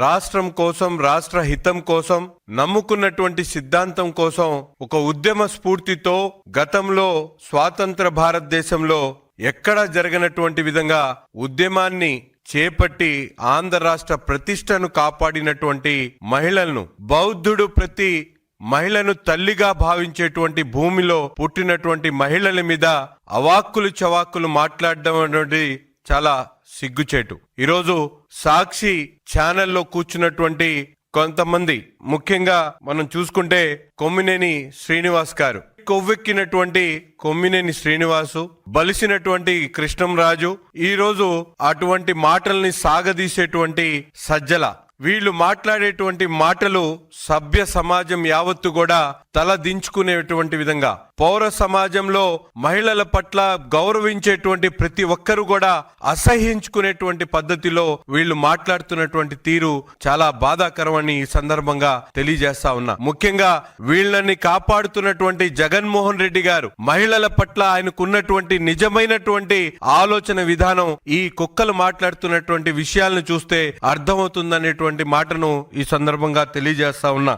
రాష్ట్రం కోసం రాష్ట్ర హితం కోసం నమ్ముకున్నటువంటి సిద్ధాంతం కోసం ఒక ఉద్యమ స్ఫూర్తితో గతంలో స్వాతంత్ర భారతదేశంలో ఎక్కడా జరగనటువంటి విధంగా ఉద్యమాన్ని చేపట్టి ఆంధ్ర రాష్ట్ర ప్రతిష్టను కాపాడినటువంటి మహిళలను బౌద్ధుడు ప్రతి మహిళను తల్లిగా భావించేటువంటి భూమిలో పుట్టినటువంటి మహిళల మీద అవాక్కులు చవాక్కులు మాట్లాడడం అనేది చాలా సిగ్గుచేటు. ఈరోజు సాక్షి ఛానల్లో కూర్చున్నటువంటి కొంతమంది ముఖ్యంగా మనం చూసుకుంటే కొమ్మినేని శ్రీనివాస్ గారు. కొవ్వెక్కినటువంటి కొమ్మినేని శ్రీనివాసు బలిసినటువంటి కృష్ణంరాజు ఈరోజు అటువంటి మాటల్ని సాగదీసేటువంటి సజ్జల. వీళ్ళు మాట్లాడేటువంటి మాటలు సభ్య సమాజం యావత్తు కూడా తల దించుకునేటువంటి విధంగా పౌర సమాజంలో మహిళల పట్ల గౌరవించేటువంటి ప్రతి ఒక్కరు కూడా అసహించుకునేటువంటి పద్ధతిలో వీళ్ళు మాట్లాడుతున్నటువంటి తీరు చాలా బాధాకరమని ఈ సందర్భంగా తెలియజేస్తా ఉన్నా. ముఖ్యంగా వీళ్ళని కాపాడుతున్నటువంటి జగన్మోహన్ రెడ్డి గారు మహిళల పట్ల ఆయనకున్నటువంటి నిజమైనటువంటి ఆలోచన విధానం ఈ కుక్కలు మాట్లాడుతున్నటువంటి విషయాలను చూస్తే అర్థమవుతుందనేటువంటి మాటను ఈ సందర్భంగా తెలియజేస్తా ఉన్నా.